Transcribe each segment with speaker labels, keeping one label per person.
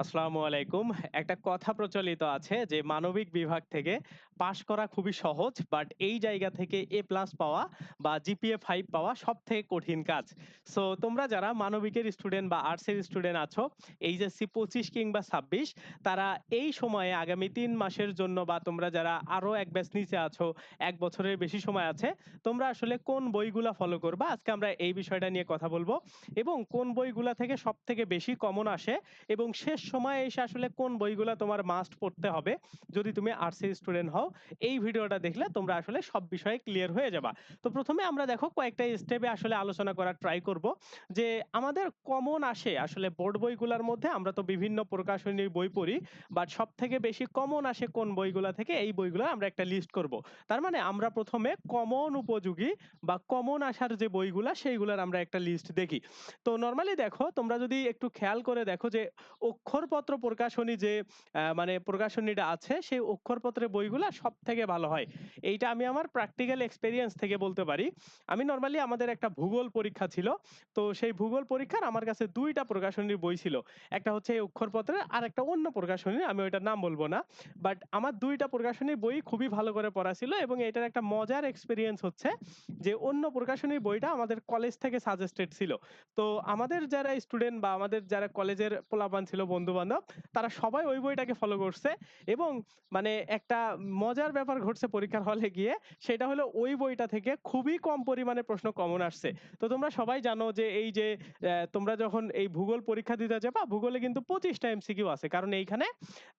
Speaker 1: আসসালামু আলাইকুম। একটা কথা প্রচলিত আছে যে মানবিক বিভাগ থেকে পাস করা খুবই সহজ। বাট এই জায়গা থেকে এ প্লাস পাওয়া বা জিপিএ ফাইভ পাওয়া সব থেকে কঠিন কাজ। সো তোমরা যারা মানবিকের স্টুডেন্ট বা আর্টসের স্টুডেন্ট আছো, এইচএসসি 25 কিংবা 26 তারা এই সময়ে আগামী তিন মাসের জন্য বা তোমরা যারা আরও এক ব্যাচ নিচে আছো, এক বছরের বেশি সময় আছে, তোমরা আসলে কোন বইগুলা ফলো করবা? আজকে আমরা এই বিষয়টা নিয়ে কথা বলব এবং কোন বইগুলা থেকে সব থেকে বেশি কমন আসে এবং শেষ সময়ে এসে আসলে কোন বইগুলো তোমার মাস্ট পড়তে হবে যদি তুমি আর্টসের স্টুডেন্ট হও। এই ভিডিওটা দেখলে তোমরা আসলে সব বিষয়ে ক্লিয়ার হয়ে যাবা। তো প্রথমে আমরা দেখো কয়েকটা স্টেপে আসলে আলোচনা করার ট্রাই করব যে আমাদের কমন আসে আসলে বোর্ড বইগুলার মধ্যে, আমরা তো বিভিন্ন প্রকাশনীর বই পড়ি। বাট সবথেকে বেশি কমন আসে কোন বইগুলো থেকে, এই বইগুলা আমরা একটা লিস্ট করব। তার মানে আমরা ১ম এ কমন উপযোগী বা কমন আসার যে বইগুলো, সেইগুলার আমরা একটা লিস্ট দেখি। তো নরমালি দেখো, তোমরা যদি একটু খেয়াল করে দেখো যে অক্ষরপত্র প্রকাশনী যে মানে প্রকাশনীটা আছে, সেই অক্ষরপত্রের বইগুলো সব থেকে ভালো হয়। এইটা আমি আমার প্র্যাকটিক্যাল এক্সপেরিয়েন্স থেকে বলতে পারি। আমি নরমালি আমাদের একটা ভূগোল পরীক্ষা ছিল। তো সেই ভূগোল পরীক্ষার আমার কাছে দুইটা প্রকাশনীর বই ছিল। একটা হচ্ছে এই অক্ষরপত্রের আরেকটা অন্য প্রকাশনীর, আমি ওইটার নাম বলব না। বাট আমার দুইটা প্রকাশনীর বই খুবই ভালো করে পড়া ছিল এবং এটার একটা মজার এক্সপেরিয়েন্স হচ্ছে যে, অন্য প্রকাশনীর বইটা আমাদের কলেজ থেকে সাজেস্টেড ছিল। তো আমাদের যারা স্টুডেন্ট বা আমাদের যারা কলেজের পোলাপান ছিল বন্ধু-বান্ধব, তারা সবাই ওই বইটাকে ফলো করছে এবং মানে একটা মজার ব্যাপার ঘটছে পরীক্ষার হলে গিয়ে, সেটা হলো ওই বইটা থেকে খুবই কম পরিমাণে প্রশ্ন কমন আসছে। তো তোমরা সবাই জানো যে এই যে তোমরা যখন এই ভূগোল পরীক্ষা দিতে যাবা, ভূগোলে কিন্তু ২৫ টা এমসিকিউ আছে। কারণ এইখানে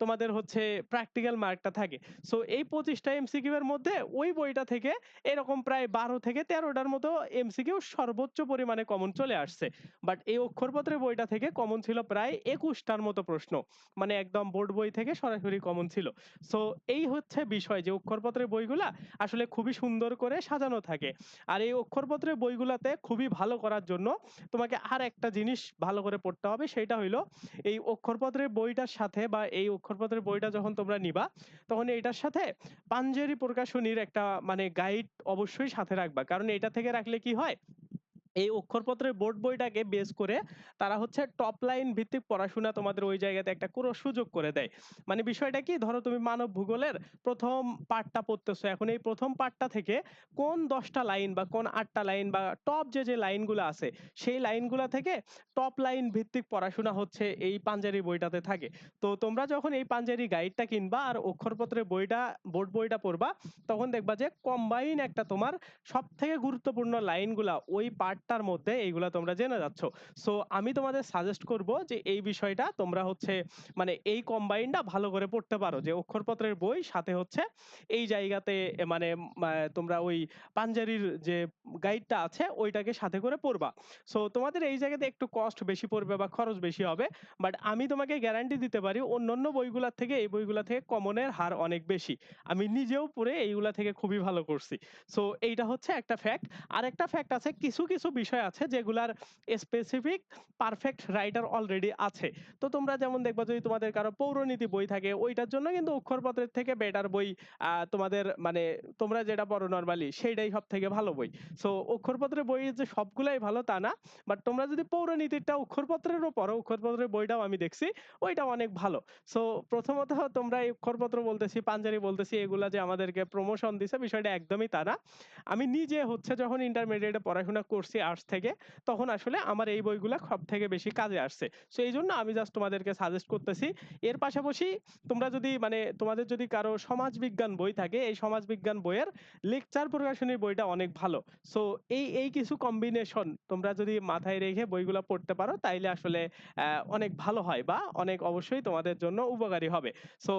Speaker 1: তোমাদের হচ্ছে প্র্যাকটিক্যাল মার্কটা থাকে। সো এই ২৫ টা এমসিকিউ এর মধ্যে ওই বইটা থেকে এরকম প্রায় ১২ থেকে ১৩ টার মতো এমসিকিউ সর্বোচ্চ পরিমাণে কমন চলে আসছে। বাট এই অক্ষরপত্রের বইটা থেকে কমন ছিল প্রায় ২১ টার মতো প্রশ্ন। মানে একদম বোর্ড বই থেকে সরাসরি কমন ছিল। সো এই হচ্ছে বিষয় যে অক্ষরপত্রের বইগুলা আসলে খুবই সুন্দর করে সাজানো থাকে। আর এই অক্ষরপত্রের বইগুলাতে খুবই ভালো করার জন্য তোমাকে আরেকটা জিনিস ভালো করে পড়তে হবে সেইটা হইল এই অক্ষরপত্রের বইটার সাথে বা এই অক্ষরপত্রের বইটা যখন তোমরা নিবা, তখন এইটার সাথে পাঞ্জেরি প্রকাশনীর একটা মানে গাইড অবশ্যই সাথে রাখবা। কারণ এটা থেকে রাখলে কি হয়? এই অক্ষরপত্রের বোর্ড বইটাকে বেস করে তারা হচ্ছে টপ লাইন ভিত্তিক পড়াশোনা তোমাদের ওই জায়গাতে একটা কোনো সুযোগ করে দেয়। মানে বিষয়টা কি? ধরো তুমি মানব ভূগোলের ১ম পার্টটা পড়তেছো। এখন এই ১ম পার্টটা থেকে কোন দশটা লাইন বা কোন আটটা লাইন বা টপ যে, যে লাইনগুলা আছে সেই লাইনগুলা থেকে টপ লাইন ভিত্তিক পড়াশোনা হচ্ছে এই পাঞ্জারি বইটাতে থাকে। তো তোমরা যখন এই পাঞ্জেরি গাইডটা কিনবা আর অক্ষরপত্রের বইটা বোর্ড বইটা পড়বা তখন দেখবা যে কম্বাইন একটা তোমার সব থেকে গুরুত্বপূর্ণ লাইনগুলা ওই পার্টটার মধ্যে এইগুলা তোমরা জেনে যাচ্ছ। সো আমি তোমাদের সাজেস্ট করব যে এই বিষয়টা তোমরা হচ্ছে মানে এই কম্বাইনটা ভালো করে পড়তে পারো। যে অক্ষরপত্রের বই সাথে হচ্ছে এই জায়গাতে মানে তোমরা ওই পাঞ্জেরির যে গাইডটা আছে ওইটাকে সাথে করে পড়বা। সো তোমাদের এই জায়গাতে একটু কস্ট বেশি পড়বে বা খরচ বেশি হবে। বাট আমি তোমাকে গ্যারান্টি দিতে পারি অন্যান্য বইগুলার থেকে এই বইগুলা থেকে কমনের হার অনেক বেশি। আমি নিজেও পড়ে এইগুলা থেকে খুবই ভালো করছি। সো এইটা হচ্ছে একটা ফ্যাক্ট। আর একটা ফ্যাক্ট আছে কিছু, কিছু বিষয় আছে যেগুলার স্পেসিফিক পারফেক্ট রাইটার অলরেডি আছে। তো তোমরা যেমন দেখবা যদি তোমাদের কারও পৌরনীতি বই থাকে ওইটার জন্য কিন্তু অক্ষরপত্রের থেকে বেটার বই তোমাদের মানে তোমরা যেটা পড়ো নরমালি সেইটাই সবথেকে ভালো বই। সো অক্ষরপত্রের বই যে সবগুলাই ভালো তা না। বাট তোমরা যদি পৌরনীতিটা অক্ষরপত্রেরও পড়ো, অক্ষরপত্রের বইটাও আমি দেখছি ওইটাও অনেক ভালো। সো প্রথমত তোমরা এই অক্ষরপত্র বলতেছি, পাঞ্জেরি বলতেছি এগুলা যে আমাদেরকে প্রমোশন দিছে বিষয়টা একদমই তা না। আমি নিজে হচ্ছে যখন ইন্টারমিডিয়েটে পড়াশোনা করছি আর্টস থেকে তখন আসলে আমার এই বইগুলা সবথেকে বেশি কাজে আসছে। সো এইজন্য আমি জাস্ট তোমাদেরকে সাজেস্ট করতেছি। এর পাশাপাশি তোমরা যদি মানে তোমাদের যদি কারও সমাজবিজ্ঞান বই থাকে এই সমাজবিজ্ঞান বইয়ের লেকচার প্রকাশনীর বইটা অনেক ভালো। সো এই, এই কিছু কম্বিনেশন তোমরা যদি মাথায় রেখে বইগুলা পড়তে পারো তাইলে আসলে অনেক ভালো হয় বা অনেক অবশ্যই তোমাদের জন্য উপকারী হবে। সো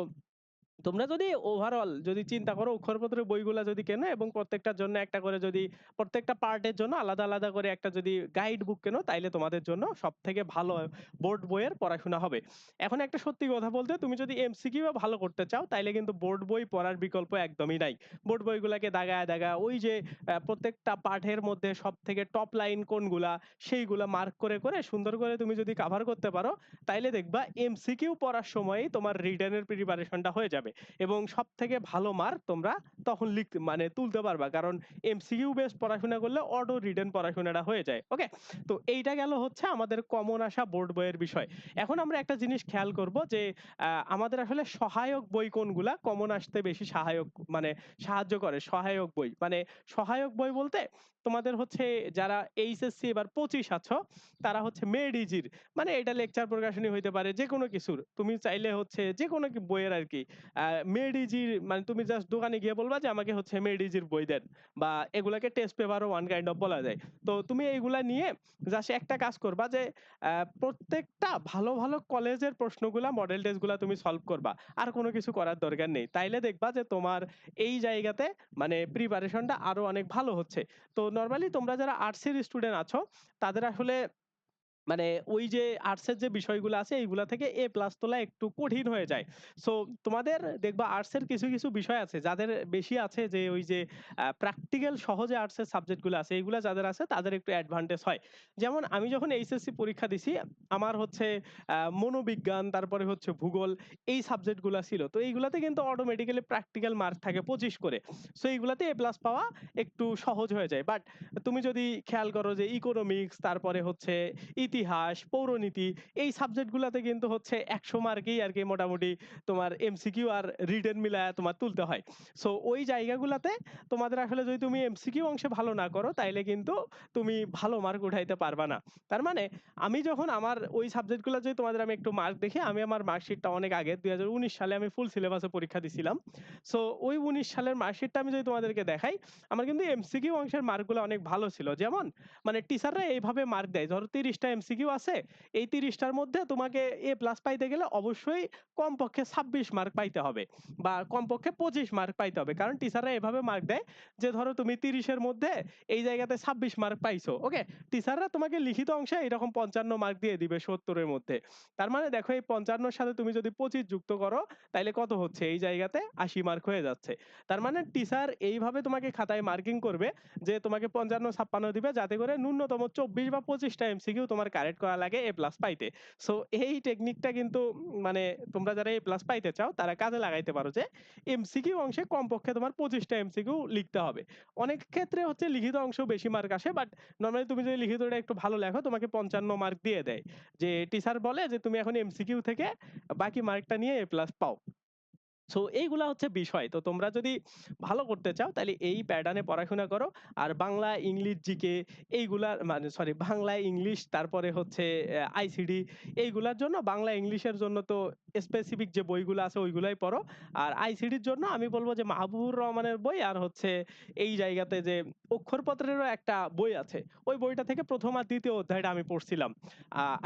Speaker 1: তোমরা যদি ওভারঅল যদি চিন্তা করো অক্ষরপত্রের বইগুলো যদি কেনো এবং প্রত্যেকটার জন্য একটা করে যদি প্রত্যেকটা পার্টের জন্য আলাদা, আলাদা করে একটা যদি গাইড বুক কেনো তাইলে তোমাদের জন্য সবথেকে ভালো বোর্ড বইয়ের পড়াশোনা হবে। এখন একটা সত্যি কথা বলতে তুমি যদি এমসিকিউ ভালো করতে চাও তাইলে কিন্তু বোর্ড বই পড়ার বিকল্প একদমই নাই। বোর্ড বইগুলাকে দাগায় দাগায়া ওই যে প্রত্যেকটা পাঠের মধ্যে সব থেকে টপ লাইন কোনগুলা সেইগুলা মার্ক করে, করে সুন্দর করে তুমি যদি কাভার করতে পারো তাইলে দেখবা এমসিকিউ পড়ার সময়ই তোমার রিটেনের প্রিপারেশনটা হয়ে যাবে। এবং সবথেকে ভালো মার্ক তোমরা তখন লিখতে মানে তুলতে পারবা। কারণ এমসিকিউ বেস পড়াশোনা করলে অটো রিটেন পড়াশোনাটা হয়ে যায় ওকে তো এইটা গেল হচ্ছে আমাদের কমন আসা বোর্ড বইয়ের বিষয়। এখন আমরা একটা জিনিস খেয়াল করব যে আহ, আমাদের আসলে সহায়ক বই কোনগুলা? কমন আসতে বেশি সহায়ক মানে সাহায্য করে সহায়ক বই। মানে সহায়ক বই বলতে তোমাদের হচ্ছে যারা এইচএসসি এবার পঁচিশ আছো তারা হচ্ছে মেড ইজির মানে এটা লেকচার প্রকাশনী হইতে পারে যে কোনো কিছুর। তুমি চাইলে হচ্ছে যে কোনো বইয়ের আর কি মেড ইজির মানে তুমি জাস্ট দোকানে গিয়ে বলবা যে আমাকে হচ্ছে মেড ইজির বই দেন বা এগুলাকে টেস্ট পেপারও ওয়ান কাইন্ড অফ বলা যায়। তো তুমি এইগুলা নিয়ে জাস্ট একটা কাজ করবা যে প্রত্যেকটা ভালো ভালো কলেজের প্রশ্নগুলা মডেল টেস্টগুলা তুমি সলভ করবা। আর কোনো কিছু করার দরকার নেই। তাইলে দেখবা যে তোমার এই জায়গাতে মানে প্রিপারেশনটা আরও অনেক ভালো হচ্ছে। তো নর্মালি তোমরা যারা আর্টসের স্টুডেন্ট আছো, তাদের আসলে মানে ওই যে আর্টসের যে বিষয়গুলো আছে, এইগুলা থেকে এ প্লাস তোলা একটু কঠিন হয়ে যায়। সো তোমাদের দেখবা আর্টসের কিছু কিছু বিষয় আছে, যাদের বেশি আছে যে ওই যে প্র্যাকটিক্যাল সহজে আর্টসের সাবজেক্টগুলো আছে, এইগুলা যাদের আছে, তাদের একটু অ্যাডভান্টেজ হয়। যেমন আমি যখন এইচএসসি পরীক্ষা দিছি, আমার হচ্ছে মনোবিজ্ঞান, তারপরে হচ্ছে ভূগোল, এই সাবজেক্টগুলো ছিল। তো এইগুলাতে কিন্তু অটোমেটিক্যালি প্র্যাকটিক্যাল মার্ক থাকে পঁচিশ করে। সো এইগুলাতে এ প্লাস পাওয়া একটু সহজ হয়ে যায়। বাট তুমি যদি খেয়াল করো যে ইকোনমিক্স তারপরে হচ্ছে ইতিহাস, পৌরনীতি, এই সাবজেক্টগুলোতে কিন্তু হচ্ছে একশো মার্কেই আর কি মোটামুটি তোমার এমসিকিউ আর রিটেন মিলায় তোমার তুলতে হয়। সো ওই জায়গাগুলোতে তোমাদের আসলে যদি তুমি এমসিকিউ অংশে ভালো না করো, তাইলে কিন্তু তুমি ভালো মার্ক উঠাইতে পারবা না। তার মানে আমি যখন আমার ওই সাবজেক্টগুলো যদি তোমাদের আমি একটু মার্ক দেখি, আমি আমার মার্কশিটটা অনেক আগে, দুই উনিশ সালে আমি ফুল সিলেবাসে পরীক্ষা দিছিলাম। সো ওই উনিশ সালের মার্কশিটটা আমি যদি তোমাদেরকে দেখাই, আমার কিন্তু এমসিকিউ অংশের মার্কগুলো অনেক ভালো ছিল। যেমন মানে টিচাররা এইভাবে মার্ক দেয়। ধরো তিরিশটা এমসিকিউ আছে, এই তিরিশটার মধ্যে তোমাকে এ প্লাস পাইতে গেলে অবশ্যই কমপক্ষে ছাব্বিশ মার্ক পাইতে হবে বা কমপক্ষে পঁচিশ মার্ক পাইতে হবে। কারণ টিচাররা এভাবে মার্ক দেয় যে ধরো তুমি তিরিশের মধ্যে এই জায়গাতে ছাব্বিশ মার্ক পাইছো ওকে টিচাররা তোমাকে লিখিত অংশে এরকম পঞ্চান্ন মার্ক দিয়ে দিবে সত্তরের মধ্যে। তার মানে দেখো এই পঞ্চান্নর সাথে তুমি যদি পঁচিশ যুক্ত করো তাহলে কত হচ্ছে? এই জায়গাতে আশি মার্ক হয়ে যাচ্ছে। তার মানে টিচার এইভাবে তোমাকে খাতায় মার্কিং করবে যে তোমাকে পঞ্চান্ন ছাপ্পান্ন দিবে, যাতে করে ন্যূনতম চব্বিশ বা পঁচিশটা এমসিকিউ তোমার কারেক্ট করা লাগে এ প্লাস পাইতে। সো এই টেকনিকটা কিন্তু মানে তোমরা যারা এ প্লাস পাইতে চাও, তারা কাজে লাগাইতে পারো যে এমসিকিউ অংশে কমপক্ষে তোমার পঁচিশটা এমসিকিউ লিখতে হবে। অনেক ক্ষেত্রে হচ্ছে লিখিত অংশ বেশি মার্ক আসে বাট নর্মালি তুমি যদি লিখিতটা একটু ভালো লেখো, তোমাকে পঞ্চান্ন মার্ক দিয়ে দেয়। যে টিচার বলে যে, তুমি এখন এমসিকিউ থেকে বাকি মার্কটা নিয়ে এ প্লাস পাও। সো এইগুলা হচ্ছে বিষয়। তো তোমরা যদি ভালো করতে চাও তাহলে এই প্যাটার্নে পড়াশোনা করো। আর বাংলা, ইংলিশ জিকে এইগুলা মানে সরি বাংলা, ইংলিশ, তারপরে হচ্ছে আইসিডি এইগুলার জন্য, বাংলা, ইংলিশের জন্য তো স্পেসিফিক যে বইগুলো আছে, ওইগুলাই পড়ো। আর আইসিডির জন্য আমি বলব যে মাহবুবুর রহমানের বই আর হচ্ছে এই জায়গাতে যে অক্ষরপত্রেরও একটা বই আছে, ওই বইটা থেকে প্রথম আর দ্বিতীয় অধ্যায়টা আমি পড়ছিলাম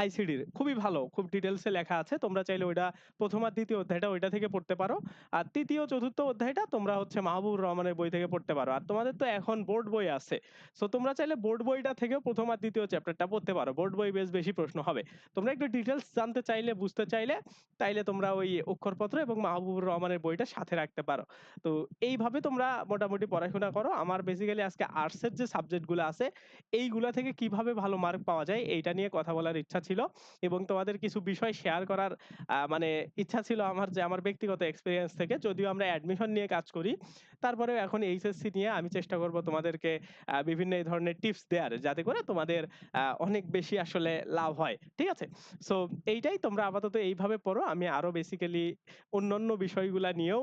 Speaker 1: আইসিডির খুবই ভালো, খুব ডিটেলসে লেখা আছে। তোমরা চাইলে ওইটা প্রথম আর দ্বিতীয় অধ্যায়টা ওইটা থেকে পড়তে পারো। আর তৃতীয়, চতুর্থ অধ্যায়টা তোমরা হচ্ছে মাহবুবুর রহমানের বই থেকে পড়তে পারো। আর তোমাদের তো এখন বোর্ড বই আছে। সো তোমরা চাইলে বোর্ড বইটা থেকেও প্রথম আর দ্বিতীয় চ্যাপ্টারটা পড়তে পারো। বোর্ড বই বেশ বেশি প্রশ্ন হবে। তোমরা একটু ডিটেলস জানতে চাইলে, বুঝতে চাইলে, তাইলে তোমরা ওই অক্ষরপত্র এবং মাহবুবুর রহমানের বইটা সাথে রাখতে পারো। তো, এইভাবে তোমরা মোটামুটি পড়াশোনা করো। আমার বেসিক্যালি আজকে আর্টসের যে সাবজেক্টগুলো আছে, এইগুলা থেকে কীভাবে ভালো মার্ক পাওয়া যায়, এইটা নিয়ে কথা বলার ইচ্ছা ছিল। এবং তোমাদের কিছু বিষয় শেয়ার করার মানে ইচ্ছা ছিল আমার যে, আমার ব্যক্তিগত এক্সপিরিয়েন্স থেকে যদিও আমরা অ্যাডমিশন নিয়ে কাজ করি তারপরেও এখন এইচএসসি নিয়ে আমি চেষ্টা করব তোমাদেরকে বিভিন্ন এই ধরনের টিপস দেওয়ার যাতে করে তোমাদের অনেক বেশি আসলে লাভ হয় ঠিক আছে? সো এইটাই তোমরা আপাতত এইভাবে পড়ো আমি আরও বেসিক্যালি অন্যান্য বিষয়গুলা নিয়েও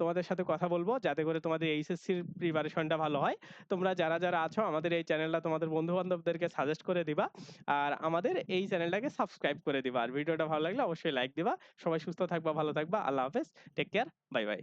Speaker 1: তোমাদের সাথে কথা বলব যাতে করে তোমাদের এইচএসসির প্রিপারেশনটা ভালো হয়। তোমরা যারা যারা আছো আমাদের এই চ্যানেলটা তোমাদের বন্ধু বান্ধবদেরকে সাজেস্ট করে দিবা আর আমাদের এই চ্যানেলটাকে সাবস্ক্রাইব করে দিবা আর ভিডিওটা ভালো লাগলে অবশ্যই লাইক দিবা। সবাই সুস্থ থাকবা ভালো থাকবা আল্লাহ হাফেজ টেক কেয়ার বাই বাই